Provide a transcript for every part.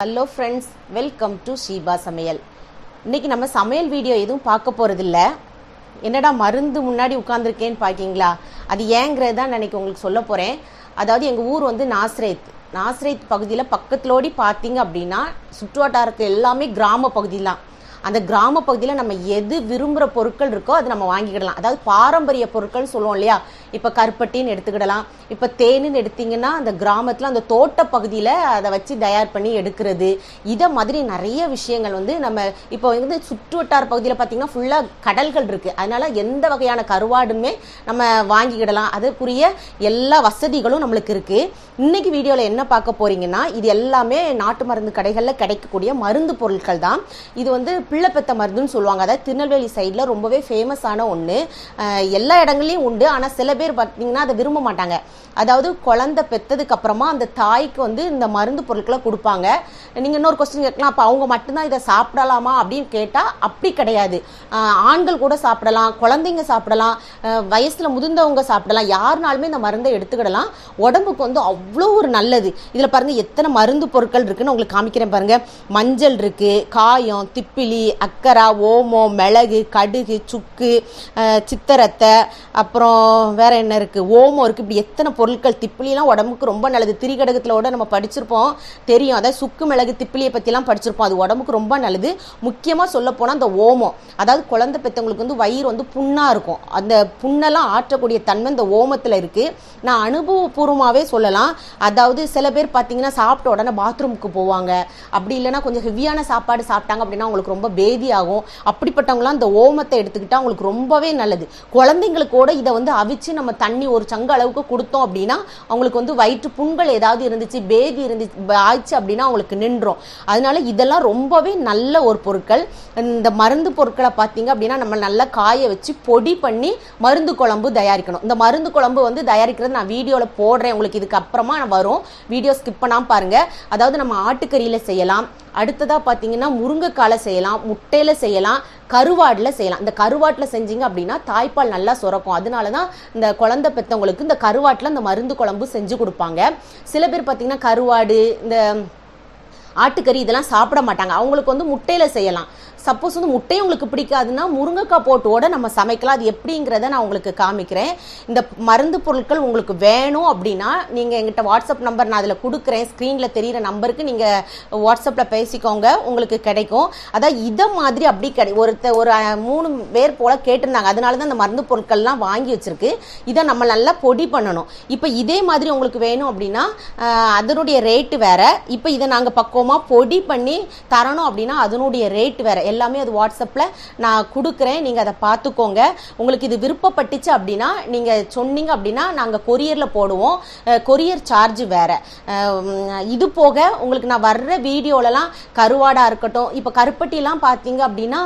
Hello friends welcome to Sheeba சமையல் இன்றைக்கி நம்ம சமையல் வீடியோ எதுவும் பார்க்க போகிறதில்ல என்னடா மருந்து முன்னாடி உட்காந்துருக்கேன்னு பார்க்கிங்களா அது ஏங்கிறது தான் நான் உங்களுக்கு சொல்ல போகிறேன் அதாவது எங்கள் ஊர் வந்து நாஸ்ரேத் நாஸ்ரேத் பகுதியில் பக்கத்துலோடி பார்த்தீங்க அப்படின்னா சுற்றுவட்டாரத்தில் எல்லாமே கிராம பகுதி தான் அந்த கிராம பகுதியில் நம்ம எது விரும்புகிற பொருட்கள் இருக்கோ அது நம்ம வாங்கிக்கிடலாம். அதாவது பாரம்பரிய பொருட்கள் சொல்லுவோம் இல்லையா? இப்போ கருப்பட்டின்னு எடுத்துக்கிடலாம். இப்போ தேனுன்னு எடுத்தீங்கன்னா அந்த கிராமத்தில் அந்த தோட்ட பகுதியில் அதை வச்சு தயார் பண்ணி எடுக்கிறது. இதை மாதிரி நிறைய விஷயங்கள் வந்து நம்ம இப்போ வந்து சுற்றுவட்டார பகுதியில் பார்த்தீங்கன்னா ஃபுல்லாக கடல்கள் இருக்குது அதனால எந்த வகையான கருவாடுமே நம்ம வாங்கிக்கிடலாம். அதுக்குரிய எல்லா வசதிகளும் நம்மளுக்கு இருக்குது இன்னைக்கு வீடியோவில் என்ன பார்க்க போறீங்கன்னா இது எல்லாமே நாட்டு மருந்து கடைகளில் கிடைக்கக்கூடிய மருந்து பொருட்கள் தான். இது வந்து பிள்ளைப்பெத்த மருந்துன்னு சொல்லுவாங்க. அதாவது திருநெல்வேலி சைடில் ரொம்பவே ஃபேமஸான ஒன்று எல்லா இடங்கள்லையும் உண்டு. ஆனால் சில பேர் பார்த்தீங்கன்னா அதை விரும்ப மாட்டாங்க. அதாவது குழந்தை பெற்றதுக்கு அப்புறமா அந்த தாய்க்கு வந்து இந்த மருந்து பொருட்களை கொடுப்பாங்க. நீங்கள் இன்னொரு கொஸ்டின் கேட்கலாம். அப்போ அவங்க மட்டும்தான் இதை சாப்பிடலாமா அப்படின்னு கேட்டால் அப்படி கிடையாது. ஆண்கள் கூட சாப்பிடலாம் குழந்தைங்க சாப்பிடலாம் வயசில் வயசுல முதிர்ந்தவங்க சாப்பிடலாம். யாருனாலுமே இந்த மருந்தை எடுத்துக்கிடலாம். உடம்புக்கு வந்து அவ்வளோ ஒரு நல்லது. இதில் பாருங்க எத்தனை மருந்து பொருட்கள் இருக்குன்னு உங்களுக்கு காமிக்கிறேன் பாருங்க. மஞ்சள் இருக்கு காயம் திப்பிலி அக்கரா ஓமம் மிளகு கடுகு சுக்கு சித்தரத்தை அப்புறம் வேற என்ன இருக்கு? ஓமம் இருக்கு. இப்படி எத்தனை பொருட்கள்? திப்பிலிலாம் உடம்புக்கு ரொம்ப நல்லது. திரிகடகத்திலோட நம்ம படிச்சிருப்போம். தெரியும். அதாவது சுக்கு மிளகு திப்பிலியை பற்றிலாம் படிச்சிருப்போம். அது உடம்புக்கு ரொம்ப நல்லது. முக்கியமாக சொல்லப்போனால் அந்த ஓமம். அதாவது குழந்தை பெற்றவங்களுக்கு வந்து வயிறு வந்து புண்ணாக இருக்கும். அந்த புண்ணெல்லாம் ஆற்றக்கூடிய தன்மை இந்த ஓமத்தில் இருக்குது நான் அனுபவபூர்வமாகவே சொல்லலாம். அதாவது சில பேர் பார்த்தீங்கன்னா சாப்பிட்ட உடனே பாத்ரூமுக்கு போவாங்க. அப்படி இல்லைன்னா கொஞ்சம் ஹெவியான சாப்பாடு சாப்பிட்டாங்க அப்படின்னா அவங்களுக்கு ரொம்ப பேதி ஆகும் அப்படிப்பட்டவங்களாம் இந்த ஓமத்தை எடுத்துக்கிட்டா அவங்களுக்கு ரொம்பவே நல்லது. குழந்தைங்களுக்கு கூட இதை வந்து அவிச்சு நம்ம தண்ணி ஒரு சங்க அளவுக்கு கொடுத்தோம் அப்படின்னா அவங்களுக்கு வந்து வயிற்று புண்கள் ஏதாவது இருந்துச்சு பேதி இருந்துச்சு ஆயிடுச்சு அப்படின்னா அவங்களுக்கு நின்றோம். அதனால இதெல்லாம் ரொம்பவே நல்ல ஒரு பொருட்கள். இந்த மருந்து பொருட்களை பார்த்தீங்க அப்படின்னா நம்ம நல்லா காய வச்சு பொடி பண்ணி மருந்து குழம்பு தயாரிக்கணும். இந்த மருந்து குழம்பு வந்து தயாரிக்கிறது நான் வீடியோவில் போடுறேன். உங்களுக்கு இதுக்கு அப்புறமா வரும். வீடியோ ஸ்கிப் பண்ணாமல் பாருங்க. அதாவது நம்ம ஆட்டுக்கறியில் செய்யலாம். அடுத்ததாக பார்த்தீங்கன்னா முருங்கைக்காலை செய்யலாம். முட்டையில் செய்யலாம். கருவாடில் செய்யலாம். இந்த கருவாட்டில் செஞ்சீங்க அப்படின்னா தாய்ப்பால் நல்லா சுரக்கும். அதனால தான் இந்த குழந்தை பெற்றவங்களுக்கு இந்த கருவாட்டில் இந்த மருந்து குழம்பு செஞ்சு கொடுப்பாங்க. சில பேர் பார்த்தீங்கன்னா கருவாடு இந்த ஆட்டுக்கறி இதெல்லாம் சாப்பிட மாட்டாங்க. அவங்களுக்கு வந்து முட்டையில் செய்யலாம். சப்போஸ் வந்து முட்டை உங்களுக்கு பிடிக்காதுன்னா முருங்கைக்காய் போட்டோட நம்ம சமைக்கலாம். அது எப்படிங்கிறத நான் உங்களுக்கு காமிக்கிறேன். இந்த மருந்து பொருட்கள் உங்களுக்கு வேணும் அப்படின்னா நீங்கள் எங்கிட்ட வாட்ஸ்அப் நம்பர் நான் அதில் கொடுக்குறேன். ஸ்க்ரீனில் தெரிகிற நம்பருக்கு நீங்கள் வாட்ஸ்அப்பில் பேசிக்கோங்க. உங்களுக்கு கிடைக்கும். அதான் இதை மாதிரி அப்படி கிடை ஒருத்த ஒரு மூணு பேர் போல் கேட்டிருந்தாங்க. அதனால தான் இந்த மருந்து பொருட்கள்லாம் வாங்கி வச்சிருக்கு. இதை நம்ம நல்லா பொடி பண்ணணும். இப்போ இதே மாதிரி உங்களுக்கு வேணும் அப்படின்னா அதனுடைய ரேட்டு வேறு. இப்போ இதை நாங்கள் பக்குவமாக பொடி பண்ணி தரணும் அப்படின்னா அதனுடைய ரேட்டு வேறு. எல்லாமே அது வாட்ஸ்அப்பில் நான் கொடுக்குறேன். நீங்கள் அதை பார்த்துக்கோங்க உங்களுக்கு இது விருப்பப்பட்டுச்சு அப்படின்னா நீங்கள் சொன்னீங்க அப்படின்னா நாங்கள் கொரியரில் போடுவோம். கொரியர் சார்ஜ் வேறு. இது போக உங்களுக்கு நான் வர்ற வீடியோலலாம் கருவாடாக இருக்கட்டும். இப்போ கருப்பட்டிலாம் பார்த்தீங்க அப்படின்னா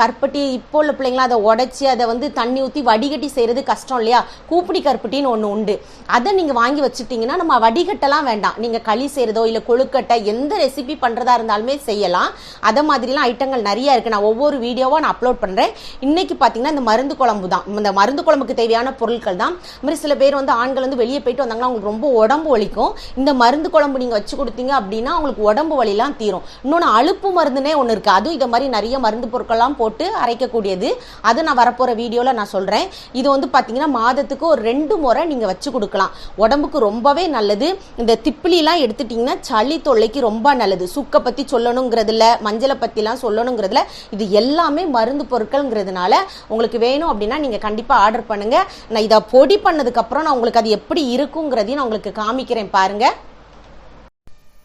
கருப்பட்டி இப்போ உள்ள பிள்ளைங்களாம் அதை உடைச்சி அதை வந்து தண்ணி ஊற்றி வடிகட்டி செய்கிறது கஷ்டம் இல்லையா? கூப்பிடி கருப்பட்டின்னு ஒன்று உண்டு. அதை நீங்கள் வாங்கி வச்சுட்டிங்கன்னா நம்ம வடிகட்டெல்லாம் வேண்டாம். நீங்கள் களி செய்கிறதோ இல்லை கொழுக்கட்டை எந்த ரெசிபி பண்ணுறதா இருந்தாலுமே செய்யலாம். அதை மாதிரிலாம் ஐட்டங்கள் நிறைய இருக்குது நான் ஒவ்வொரு வீடியோவாக நான் அப்லோட் பண்ணுறேன் இன்னைக்கு பார்த்தீங்கன்னா இந்த மருந்து குழம்பு தான் இந்த மருந்து குழம்புக்கு தேவையான பொருட்கள் தான். மாதிரி சில பேர் வந்து ஆண்கள் வந்து வெளியே போயிட்டு வந்தாங்கன்னா அவங்களுக்கு ரொம்ப உடம்பு வலிக்கும். இந்த மருந்து குழம்பு நீங்கள் வச்சு கொடுத்தீங்க அப்படின்னா அவங்களுக்கு உடம்பு வலிலாம் தீரும். இன்னொன்று அழுப்பு மருந்துனே ஒன்று இருக்குது அதுவும் இதை மாதிரி நிறைய மருந்து பொருட்கள்லாம் போட்டு அரைக்கக்கூடியது. அது நான் வரப்போகிற வீடியோவில் நான் சொல்கிறேன் இது வந்து பார்த்தீங்கன்னா மாதத்துக்கு ஒரு ரெண்டு முறை நீங்கள் வச்சு கொடுக்கலாம். உடம்புக்கு ரொம்பவே நல்லது. இந்த திப்பிலிலாம் எடுத்துட்டிங்கன்னா சளி தொல்லைக்கு ரொம்ப நல்லது. சுக்கை பற்றி சொல்லணுங்கிறதுல மஞ்சளை பற்றிலாம் சொல்லணுங்கிறதுல இது எல்லாமே மருந்து பொருட்கள்ங்கிறதுனால உங்களுக்கு வேணும் அப்படின்னா நீங்கள் கண்டிப்பாக ஆர்டர் பண்ணுங்கள் நான் இதை பொடி பண்ணதுக்கப்புறம் நான் உங்களுக்கு அது எப்படி இருக்குங்கிறதையும் நான் உங்களுக்கு காமிக்கிறேன் பாருங்கள்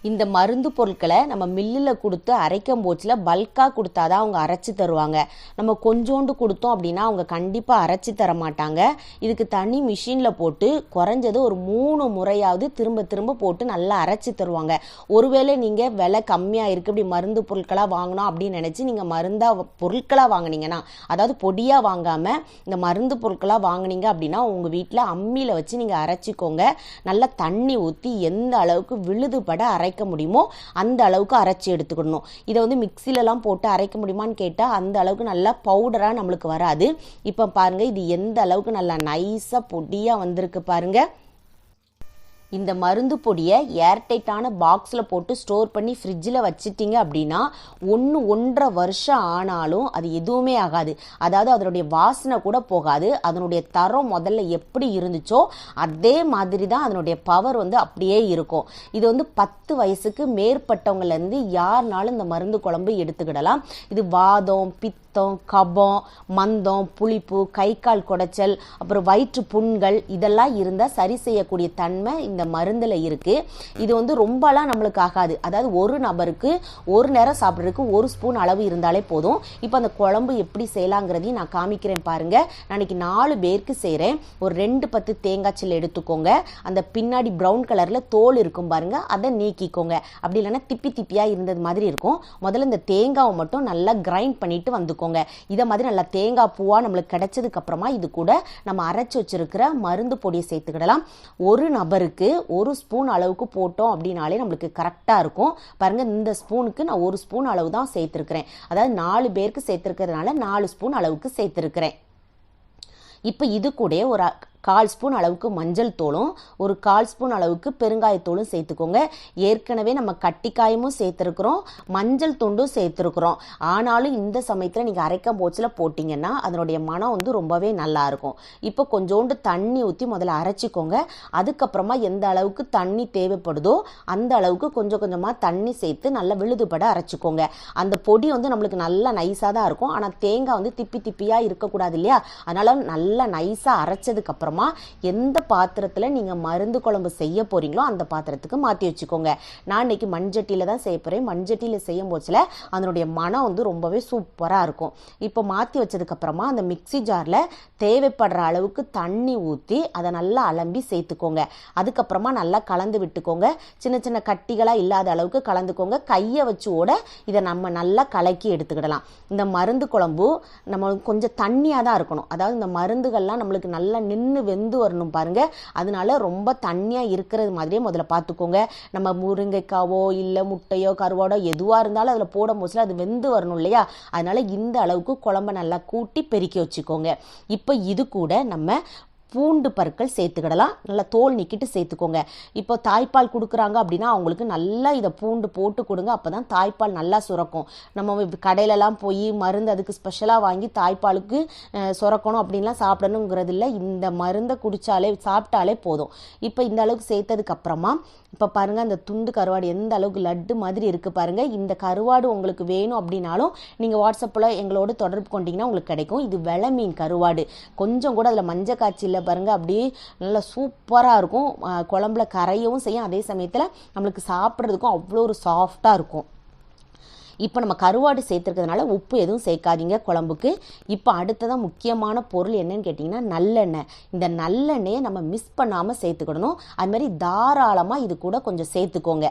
இந்த மருந்து பொருட்களை நம்ம மில்லில் கொடுத்து அரைக்கும் போச்சில் பல்காக கொடுத்தா தான் அவங்க அரைச்சி தருவாங்க. நம்ம கொஞ்சோண்டு கொடுத்தோம் அப்படின்னா அவங்க கண்டிப்பாக அரைச்சி தர மாட்டாங்க. இதுக்கு தனி மிஷினில் போட்டு குறைஞ்சது ஒரு மூணு முறையாவது திரும்ப திரும்ப போட்டு நல்லா அரைச்சி தருவாங்க. ஒருவேளை நீங்கள் விலை கம்மியாக இருக்குது இப்படி மருந்து பொருட்களாக வாங்கணும் அப்படின்னு நினச்சி நீங்கள் மருந்தாக பொருட்களாக வாங்குனீங்கன்னா அதாவது பொடியாக வாங்காமல் இந்த மருந்து பொருட்களாக வாங்குனீங்க அப்படின்னா உங்கள் வீட்டில் அம்மியில் வச்சு நீங்கள் அரைச்சிக்கோங்க. நல்லா தண்ணி ஊற்றி எந்த அளவுக்கு விழுதுபட அரை அரைக்க முடியுமோ அந்த அளவுக்கு அரைச்சி எடுத்துக்கணும். இதை வந்து மிக்சிலலாம் போட்டு அரைக்க முடியுமான்னு கேட்டால் அந்த அளவுக்கு நல்லா பவுடராக நம்மளுக்கு வராது. இப்போ பாருங்கள் இது எந்த அளவுக்கு நல்லா நைஸாக பொடியாக வந்திருக்கு பாருங்கள் இந்த மருந்து பொடியை ஏர்டைட்டான பாக்ஸில் போட்டு ஸ்டோர் பண்ணி ஃப்ரிட்ஜில் வச்சுட்டிங்க அப்படின்னா ஒன்று ஒன்றரை வருஷம் ஆனாலும் அது எதுவுமே ஆகாது. அதாவது அதனுடைய வாசனை கூட போகாது. அதனுடைய தரம் முதல்ல எப்படி இருந்துச்சோ அதே மாதிரி தான் அதனுடைய பவர் வந்து அப்படியே இருக்கும். இது வந்து பத்து வயசுக்கு மேற்பட்டவங்கலேருந்து யாருனாலும் இந்த மருந்து குழம்பு எடுத்துக்கிடலாம். இது வாதம் பித்தம் கபம் மந்தம் புளிப்பு கை கால் குடைச்சல் அப்புறம் வயிற்று புண்கள் இதெல்லாம் இருந்தால் சரி செய்யக்கூடிய தன்மை இந்த மருந்தில் இருக்குது இது வந்து ரொம்பலாம் நம்மளுக்கு ஆகாது. அதாவது ஒரு நபருக்கு ஒரு நேரம் சாப்பிட்றதுக்கு ஒரு ஸ்பூன் அளவு இருந்தாலே போதும். இப்போ அந்த குழம்பு எப்படி செய்யலாங்கிறதையும் நான் காமிக்கிறேன் பாருங்க. நான் நாலு பேருக்கு செய்கிறேன் ஒரு ரெண்டு பத்து தேங்காய் சில்லு எடுத்துக்கோங்க. அந்த பின்னாடி ப்ரௌன் கலரில் தோல் இருக்கும் பாருங்க. அதை நீக்கிக்கோங்க. அப்படி இல்லைன்னா திப்பி திப்பியாக இருந்தது மாதிரி இருக்கும். முதல்ல இந்த தேங்காவை மட்டும் நல்லா கிரைண்ட் பண்ணிட்டு வந்துக்கோங்க. இதை மாதிரி நல்லா தேங்காய் பூவாக நம்மளுக்கு கிடைச்சதுக்கு அப்புறமா இது கூட நம்ம அரைச்சி வச்சிருக்கிற மருந்து பொடியை சேர்த்துக்கிடலாம். ஒரு நபருக்கு ஒரு ஸ்பூன் அளவுக்கு போட்டோம் அப்படின்னாலே நம்மளுக்கு கரெக்டாக இருக்கும். பாருங்க இந்த ஸ்பூனுக்கு நான் ஒரு ஸ்பூன் அளவு தான் சேர்த்துருக்கிறேன். அதாவது நாலு பேருக்கு சேர்த்துருக்கிறதுனால நாலு ஸ்பூன் அளவுக்கு சேர்த்துருக்கிறேன். இப்போ இது கூட ஒரு கால் ஸ்பூன் அளவுக்கு மஞ்சள் தூளும் ஒரு கால் ஸ்பூன் அளவுக்கு பெருங்காயத்தூளும் சேர்த்துக்கோங்க. ஏற்கனவே நம்ம கட்டிக்காயமும் சேர்த்துருக்குறோம் மஞ்சள் துண்டும் சேர்த்துருக்குறோம். ஆனாலும் இந்த சமயத்தில் நீங்கள் அரைக்கம் போச்சில் போட்டிங்கன்னா அதனுடைய மனம் வந்து ரொம்பவே நல்லா இருக்கும் இப்போ கொஞ்சோண்டு தண்ணி ஊற்றி முதல்ல அரைச்சிக்கோங்க. அதுக்கப்புறமா எந்த அளவுக்கு தண்ணி தேவைப்படுதோ அந்த அளவுக்கு கொஞ்சம் கொஞ்சமாக தண்ணி சேர்த்து நல்லா விழுதுபட அரைச்சிக்கோங்க. அந்த பொடி வந்து நம்மளுக்கு நல்லா நைஸாக தான் இருக்கும். ஆனால் தேங்காய் வந்து திப்பி திப்பியாக இருக்கக்கூடாது இல்லையா? அதனால் நல்லா நைஸாக அரைச்சதுக்கப்புறம் அப்புறமா எந்த பாத்திரத்தில் நீங்கள் மருந்து குழம்பு செய்ய போகிறீங்களோ அந்த பாத்திரத்துக்கு மாற்றி வச்சுக்கோங்க. நான் இன்னைக்கு மண்சட்டியில் தான் செய்ய போகிறேன் மண்சட்டியில் செய்யும் போச்சில் அதனுடைய மனம் வந்து ரொம்பவே சூப்பராக இருக்கும். இப்போ மாற்றி வச்சதுக்கப்புறமா அந்த மிக்சி ஜாரில் தேவைப்படுற அளவுக்கு தண்ணி ஊற்றி அதை நல்லா அலம்பி சேர்த்துக்கோங்க. அதுக்கப்புறமா நல்லா கலந்து விட்டுக்கோங்க. சின்ன சின்ன கட்டிகளாக இல்லாத அளவுக்கு கலந்துக்கோங்க. கையை வச்சு ஓட இதை நம்ம நல்லா கலக்கி எடுத்துக்கிடலாம். இந்த மருந்து குழம்பு நம்ம கொஞ்சம் தண்ணியாக தான் இருக்கணும். அதாவது இந்த மருந்துகள்லாம் நம்மளுக்கு நல்லா நின்று வெந்து வரணும் பாருங்க. அதனால ரொம்ப தண்ணியாக இருக்கிறது மாதிரியே முதல்ல பார்த்துக்கோங்க நம்ம முருங்கைக்காவோ இல்லை முட்டையோ கருவாடோ எதுவாக இருந்தாலும் அதில் போடும் போதுல அது வெந்து வரணும் இல்லையா? அதனால இந்த அளவுக்கு குழம்ப நல்லா கூட்டி பெருக்கி வச்சுக்கோங்க. இப்போ இது கூட நம்ம பூண்டு பற்கள் சேர்த்துக்கிடலாம். நல்லா தோல் நிக்கிட்டு சேர்த்துக்கோங்க. இப்போ தாய்ப்பால் கொடுக்குறாங்க அப்படின்னா அவங்களுக்கு நல்லா இதை பூண்டு போட்டு கொடுங்க. அப்போ தான் தாய்ப்பால் நல்லா சுரக்கும். நம்ம கடையிலலாம் போய் மருந்து அதுக்கு ஸ்பெஷலாக வாங்கி தாய்ப்பாலுக்கு சுரக்கணும் அப்படின்லாம் சாப்பிடணுங்கிறது இல்லை இந்த மருந்தை குடித்தாலே சாப்பிட்டாலே போதும். இப்போ இந்த அளவுக்கு சேர்த்ததுக்கப்புறமா இப்போ பாருங்கள் அந்த துண்டு கருவாடு எந்த அளவுக்கு லட்டு மாதிரி இருக்குது பாருங்கள் இந்த கருவாடு உங்களுக்கு வேணும் அப்படின்னாலும் நீங்கள் வாட்ஸ்அப்பில் எங்களோட தொடர்பு கொண்டீங்கன்னா உங்களுக்கு கிடைக்கும். இது வெள மீன் கருவாடு. கொஞ்சம் கூட அதில் மஞ்சள் காய்ச்சல் பாருங்கள் அப்படியே நல்லா சூப்பராக இருக்கும். குழம்புல கரையவும் செய்யும். அதே சமயத்தில் நம்மளுக்கு சாப்பிட்றதுக்கும் அவ்வளோ ஒரு சாஃப்டாக இருக்கும். இப்போ நம்ம கருவாடு சேர்த்துருக்கிறதுனால உப்பு எதுவும் சேர்க்காதீங்க குழம்புக்கு. இப்போ அடுத்ததான் முக்கியமான பொருள் என்னன்னு கேட்டிங்கன்னா நல்லெண்ணெய். இந்த நல்லெண்ணெயை நம்ம மிஸ் பண்ணாமல் சேர்த்துக்கிடணும். அதுமாதிரி தாராளமாக இது கூட கொஞ்சம் சேர்த்துக்கோங்க.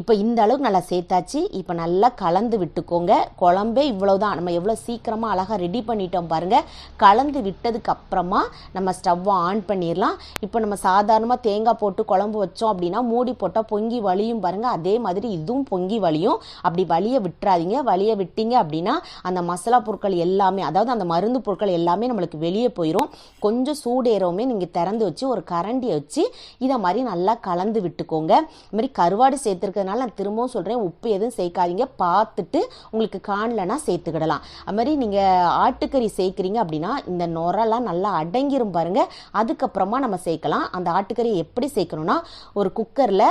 இப்போ இந்த அளவுக்கு நல்லா சேர்த்தாச்சு. இப்போ நல்லா கலந்து விட்டுக்கோங்க. குழம்பே இவ்வளோதான் நம்ம எவ்வளோ சீக்கிரமாக அழகாக ரெடி பண்ணிட்டோம் பாருங்கள் கலந்து விட்டதுக்கு அப்புறமா நம்ம ஸ்டவ்வை ஆன் பண்ணிடலாம். இப்போ நம்ம சாதாரணமாக தேங்காய் போட்டு குழம்பு வச்சோம் அப்படின்னா மூடி போட்டால் பொங்கி வலியும் பாருங்கள் அதே மாதிரி இதுவும் பொங்கி வலியும் அப்படி வலியை விட்டுறாதீங்க. வலியை விட்டீங்க அப்படின்னா அந்த மசாலா பொருட்கள் எல்லாமே அதாவது அந்த மருந்து பொருட்கள் எல்லாமே நம்மளுக்கு வெளியே போயிடும் கொஞ்சம் சூடேறவுமே நீங்கள் திறந்து வச்சு ஒரு கரண்டியை வச்சு இதை மாதிரி நல்லா கலந்து விட்டுக்கோங்க. இது மாதிரி கருவாடு அதனால் நான் திரும்பவும் சொல்கிறேன் உப்பு எதுவும் சேர்க்காதீங்க. பார்த்துட்டு உங்களுக்கு காணலனா சேர்த்துக்கிடலாம். அது மாதிரி நீங்கள் ஆட்டுக்கறி சேர்க்குறீங்க அப்படின்னா இந்த நுரெல்லாம் நல்லா அடங்கிரும் பாருங்கள் அதுக்கப்புறமா நம்ம சேர்க்கலாம். அந்த ஆட்டுக்கறியை எப்படி சேர்க்கணும்னா ஒரு குக்கரில்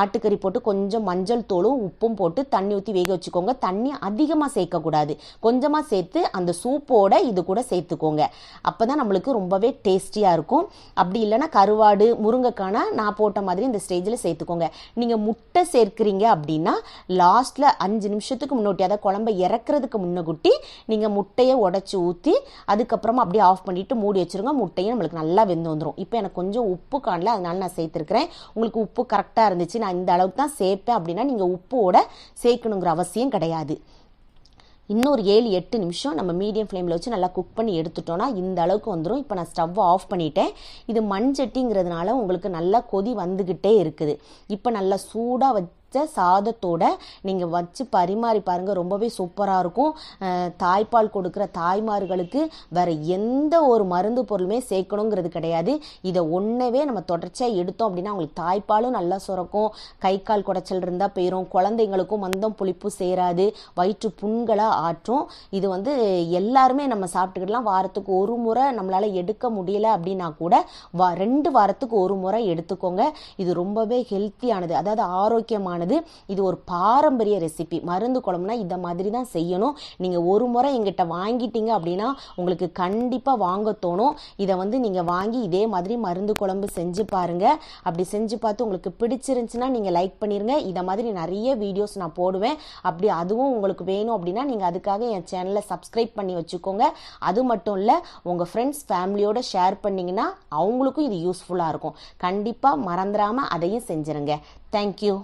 ஆட்டுக்கறி போட்டு கொஞ்சம் மஞ்சள் தூளும் உப்பும் போட்டு தண்ணி ஊற்றி வேக வச்சுக்கோங்க. தண்ணி அதிகமாக சேர்க்கக்கூடாது. கொஞ்சமாக சேர்த்து அந்த சூப்போட இது கூட சேர்த்துக்கோங்க. அப்போ தான் நம்மளுக்கு ரொம்பவே டேஸ்டியாக இருக்கும். அப்படி இல்லைன்னா கருவாடு முருங்கைக்கான நான் போட்ட மாதிரி இந்த ஸ்டேஜில் சேர்த்துக்கோங்க. நீங்கள் முட்டை சேர்க்க இருக்கிறீங்க அப்படின்னா லாஸ்ட்டில் அஞ்சு நிமிஷத்துக்கு முன்னோட்டி அதாவது குழம்பை இறக்குறதுக்கு முன்னகுட்டி நீங்கள் முட்டையை உடச்சி ஊற்றி அதுக்கப்புறமா அப்படியே ஆஃப் பண்ணிவிட்டு மூடி வச்சிருங்க. முட்டையும் நம்மளுக்கு நல்லா வெந்து வந்துடும் இப்போ எனக்கு கொஞ்சம் உப்பு காணல அதனால நான் சேர்த்துருக்குறேன். உங்களுக்கு உப்பு கரெக்டாக இருந்துச்சு நான் இந்த அளவுக்கு தான் சேர்ப்பேன் அப்படின்னா நீங்கள் உப்போட சேர்க்கணுங்கிற அவசியம் கிடையாது. இன்னொரு ஏழு எட்டு நிமிஷம் நம்ம மீடியம் ஃப்ளேமில் வச்சு நல்லா குக் பண்ணி எடுத்துட்டோம்னா இந்த அளவுக்கு வந்துடும் இப்போ நான் ஸ்டவ்வை ஆஃப் பண்ணிட்டேன். இது மண் சட்டிங்கிறதுனால உங்களுக்கு நல்லா கொதி வந்துக்கிட்டே இருக்குது. இப்போ நல்லா சூடாக வச்சு வச்ச சாதத்தோட நீங்கள் வச்சு பரிமாறி பாருங்கள் ரொம்பவே சூப்பராக இருக்கும். தாய்ப்பால் கொடுக்குற தாய்மார்களுக்கு வேறு எந்த ஒரு மருந்து பொருளுமே சேர்க்கணுங்கிறது கிடையாது. இதை ஒன்றவே நம்ம தொடர்ச்சியாக எடுத்தோம் அப்படின்னா அவங்களுக்கு தாய்ப்பாலும் நல்லா சுரக்கும். கை கால் குடைச்சல் இருந்தால் போயிடும் குழந்தைங்களுக்கும் மந்தம் புளிப்பு சேராது. வயிற்று புண்களை ஆற்றும். இது வந்து எல்லாருமே நம்ம சாப்பிட்டுக்கிடலாம் வாரத்துக்கு ஒரு முறை நம்மளால் எடுக்க முடியல அப்படின்னா கூட வா ரெண்டு வாரத்துக்கு ஒரு முறை எடுத்துக்கோங்க. இது ரொம்பவே ஹெல்த்தியானது அதாவது ஆரோக்கியமானது இது ஒரு பாரம்பரிய ரெசிபி மருந்து குழம்புனா இந்த மாதிரி தான் செய்யணும். நீங்கள் ஒரு முறை எங்கிட்ட வாங்கிட்டீங்க அப்படின்னா உங்களுக்கு கண்டிப்பாக வாங்க தோணும். இதை வந்து நீங்கள் வாங்கி இதே மாதிரி மருந்து குழம்பு செஞ்சு பாருங்கள் அப்படி செஞ்சு பார்த்து உங்களுக்கு பிடிச்சிருந்துச்சுன்னா நீங்கள் லைக் பண்ணிடுங்க இதை மாதிரி நிறைய வீடியோஸ் நான் போடுவேன். அப்படி அதுவும் உங்களுக்கு வேணும் அப்படின்னா நீங்கள் அதுக்காக என் சேனலை சப்ஸ்கிரைப் பண்ணி வச்சுக்கோங்க. அது மட்டும் இல்லை உங்கள் ஃப்ரெண்ட்ஸ் ஃபேமிலியோட ஷேர் பண்ணிங்கன்னா அவங்களுக்கும் இது யூஸ்ஃபுல்லாக இருக்கும். கண்டிப்பாக மறந்துடாமல் அதையும் செஞ்சுருங்க. தேங்க்யூ